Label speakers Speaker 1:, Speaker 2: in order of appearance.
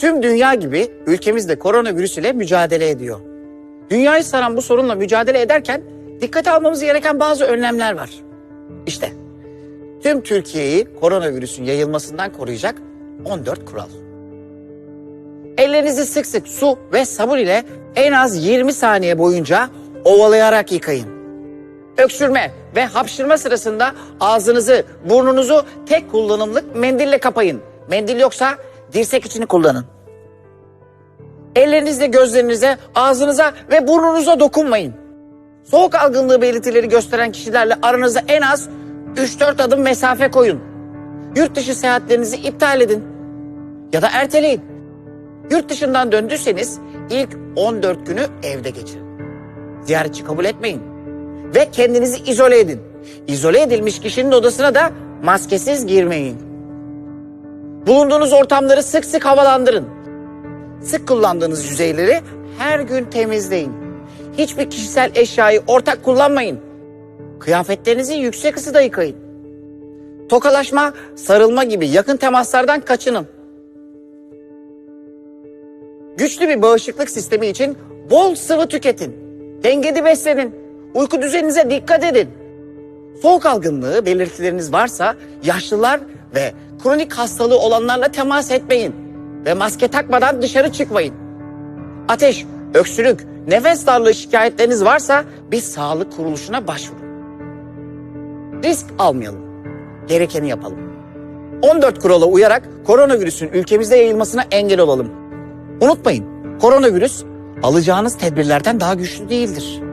Speaker 1: Tüm dünya gibi ülkemiz de koronavirüs ile mücadele ediyor. Dünyayı saran bu sorunla mücadele ederken dikkate almamız gereken bazı önlemler var. İşte tüm Türkiye'yi koronavirüsün yayılmasından koruyacak 14 kural. Ellerinizi sık sık su ve sabun ile en az 20 saniye boyunca ovalayarak yıkayın. Öksürme ve hapşırma sırasında ağzınızı, burnunuzu tek kullanımlık mendille kapayın. Mendil yoksa dirsek içini kullanın. Ellerinizle gözlerinize, ağzınıza ve burnunuza dokunmayın. Soğuk algınlığı belirtileri gösteren kişilerle aranızda en az 3-4 adım mesafe koyun. Yurt dışı seyahatlerinizi iptal edin ya da erteleyin. Yurt dışından döndüyseniz ilk 14 günü evde geçirin. Ziyaretçi kabul etmeyin ve kendinizi izole edin. İzole edilmiş kişinin odasına da maskesiz girmeyin. Bulunduğunuz ortamları sık sık havalandırın. Sık kullandığınız yüzeyleri her gün temizleyin. Hiçbir kişisel eşyayı ortak kullanmayın. Kıyafetlerinizi yüksek ısıda yıkayın. Tokalaşma, sarılma gibi yakın temaslardan kaçının. Güçlü bir bağışıklık sistemi için bol sıvı tüketin. Dengeli beslenin. Uyku düzeninize dikkat edin. Soğuk algınlığı belirtileriniz varsa yaşlılar ve kronik hastalığı olanlarla temas etmeyin ve maske takmadan dışarı çıkmayın. Ateş, öksürük, nefes darlığı şikayetleriniz varsa bir sağlık kuruluşuna başvurun. Risk almayalım. Gerekeni yapalım. 14 kurala uyarak koronavirüsün ülkemizde yayılmasına engel olalım. Unutmayın, koronavirüs alacağınız tedbirlerden daha güçlü değildir.